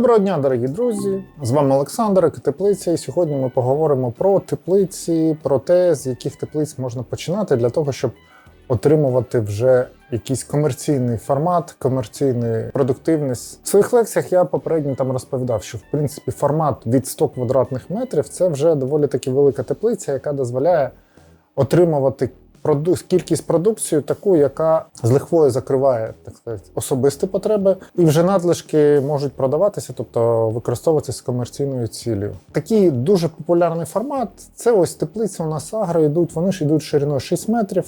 Доброго дня, дорогі друзі! З вами Олександр Теплиця. І сьогодні ми поговоримо про теплиці, про те, з яких теплиць можна починати для того, щоб отримувати вже якийсь комерційний формат, комерційну продуктивність. В своїх лекціях я попередньо там розповідав, що в принципі формат від 100 квадратних метрів це вже доволі таки велика теплиця, яка дозволяє отримувати проду- кількість продукції таку, яка з лихвою закриває так сказати, особисті потреби, і вже надлишки можуть продаватися, тобто використовуватися з комерційною цілею. Такий дуже популярний формат це ось теплиці у нас агро йдуть. Вони ж йдуть шириною 6 метрів.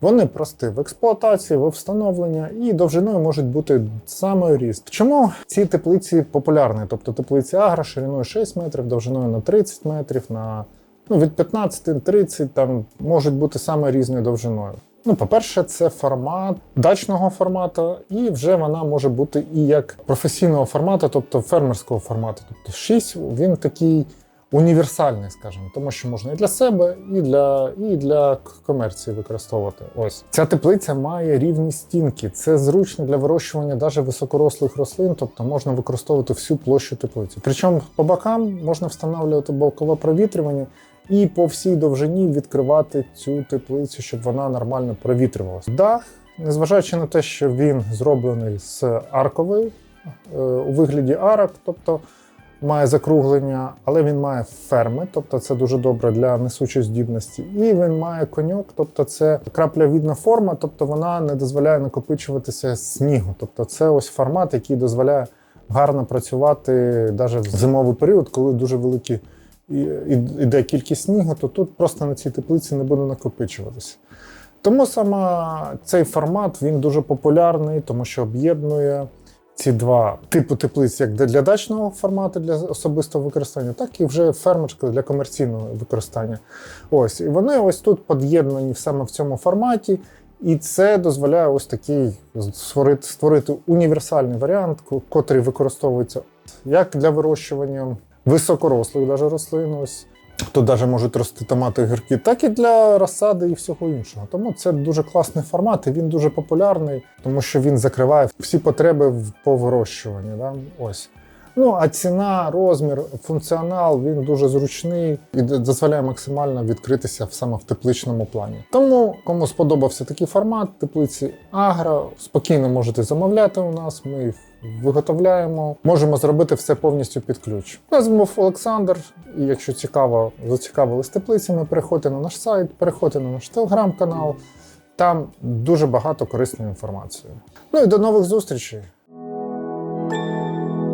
Вони прості в експлуатації, в встановлення і довжиною можуть бути самою ріст. Чому ці теплиці популярні? Тобто теплиці агро шириною 6 метрів, довжиною на 30 метрів, на ну, від 15-30 там можуть бути саме різною довжиною. Ну, по-перше, це формат дачного формату, і вже вона може бути і як професійного формату, тобто фермерського формату. Тобто 6 він такий універсальний, скажімо, тому що можна і для себе, і для, і для комерції використовувати. Ось ця теплиця має рівні стінки. Це зручно для вирощування навіть високорослих рослин, тобто можна використовувати всю площу теплиці. Причому по бокам можна встановлювати бокове провітрювання і по всій довжині відкривати цю теплицю, щоб вона нормально провітрювалася. Дах, незважаючи на те, що він зроблений з аркової е, у вигляді арок, тобто має закруглення, але він має ферми, тобто це дуже добре для несучої здібності. І він має коньок, тобто це краплявідна форма, тобто вона не дозволяє накопичуватися снігу. Тобто це ось формат, який дозволяє гарно працювати навіть в зимовий період, коли дуже великі іде кількість снігу, то тут просто на цій теплиці не буде накопичуватися. Тому саме цей формат він дуже популярний, тому що об'єднує ці два типи теплиць, як для- дачного формату для особистого використання, так і вже фермерського для комерційного використання. Ось і вони ось тут під'єднані саме в цьому форматі. І це дозволяє ось такий створити, створити універсальний варіант, котрий використовується як для вирощування високорослих даже рослин. Ось Тут навіть можуть рости томати гірки, так і для розсади і всього іншого. Тому це дуже класний формат, і він дуже популярний, тому що він закриває всі потреби по вирощуванні. Да? Ось. Ну, а ціна, розмір, функціонал він дуже зручний і дозволяє максимально відкритися саме в тепличному плані. Тому, кому сподобався такий формат теплиці Агро, спокійно можете замовляти у нас. Ми виготовляємо. Можемо зробити все повністю під ключ. Нас був Олександр. І якщо цікаво, зацікавились теплицями, переходьте на наш сайт, переходьте на наш телеграм-канал. Там дуже багато корисної інформації. Ну і до нових зустрічей!